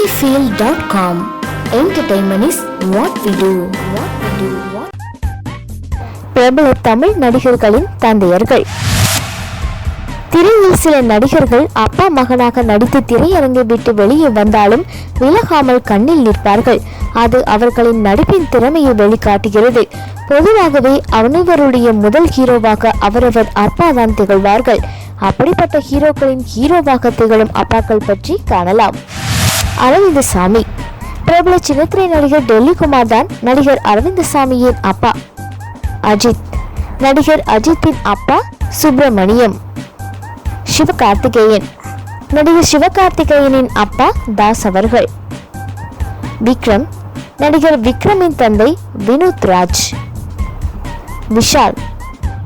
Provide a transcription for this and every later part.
Cinefield.com. Entertainment is what we do. பிரபல தமிழ் நடிகர்களின் தந்தையர்கள். திரையில் சில நடிகர்கள் அப்பா மகனாக நடித்து திரையரங்கை விட்டு வெளியே வந்தாலும் விலகாமல் கண்ணில் நிற்பார்கள். அது அவர்களின் நடிப்பின் திறமையை வெளிக்காட்டுகிறது. பொதுவாகவே அவனவருடைய முதல் ஹீரோவாக அவரவர் அப்பா தான் திகழ்வார்கள். அப்படிப்பட்ட ஹீரோக்களின் ஹீரோவாக திகழும் அப்பாக்கள் பற்றி காணலாம். அரவிந்தசாமி. பிரபல சின்னத்திரை நடிகர் டெல்லி குமார் தான் நடிகர் அரவிந்தசாமியின் அப்பா. அஜித். நடிகர் அஜித்தின் அப்பா சுப்பிரமணியம். சிவகார்த்திகேயன். நடிகர் சிவகார்த்திகேயனின் அப்பா தாஸ் அவர்கள். விக்ரம். நடிகர் விக்ரமின் தந்தை வினோத் ராஜ். விஷால்.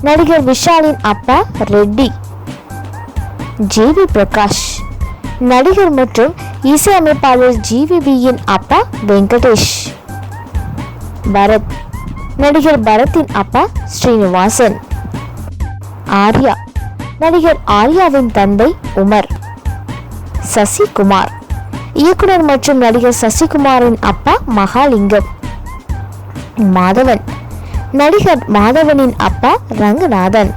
நடிகர் விஷாலின் அப்பா ரெட்டி. ஜிவி பிரகாஷ். நடிகர் மற்றும் இசையமைப்பாளர் ஜிவிபியின் அப்பா வெங்கடேஷ். பரத். நடிகர் பரத்தின் அப்பா ஸ்ரீனிவாசன். ஆர்யா. நடிகர் ஆர்யாவின் தந்தை உமர். சசிகுமார். இயக்குனர் மற்றும் நடிகர் சசிகுமாரின் அப்பா மகாலிங்கம். மாதவன். நடிகர் மாதவனின் அப்பா ரங்கநாதன்.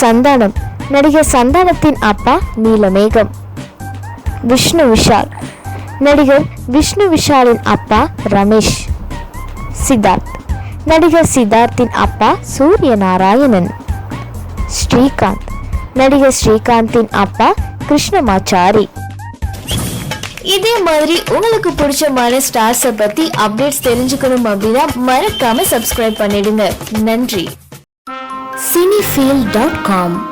சந்தானம். நடிகர் சந்தானத்தின் அப்பா நீலமேகம். விஷ்ணு விஷால். நடிகர் விஷ்ணு விஷாலின் அப்பா ரமேஷ். சித்தார்த். நடிகர் சித்தார்த்தின் அப்பா சூரிய நாராயணன் ஸ்ரீகாந்த். நடிகர் ஸ்ரீகாந்தின் அப்பா கிருஷ்ணமாச்சாரி. இதே மாதிரி உங்களுக்கு பிடிச்சமான ஸ்டார்ஸை பத்தி அப்டேட்ஸ் தெரிஞ்சுக்கணும் அப்படின்னா மறக்காம சப்ஸ்கிரைப் பண்ணிடுங்க. நன்றி. Cinefeel dot com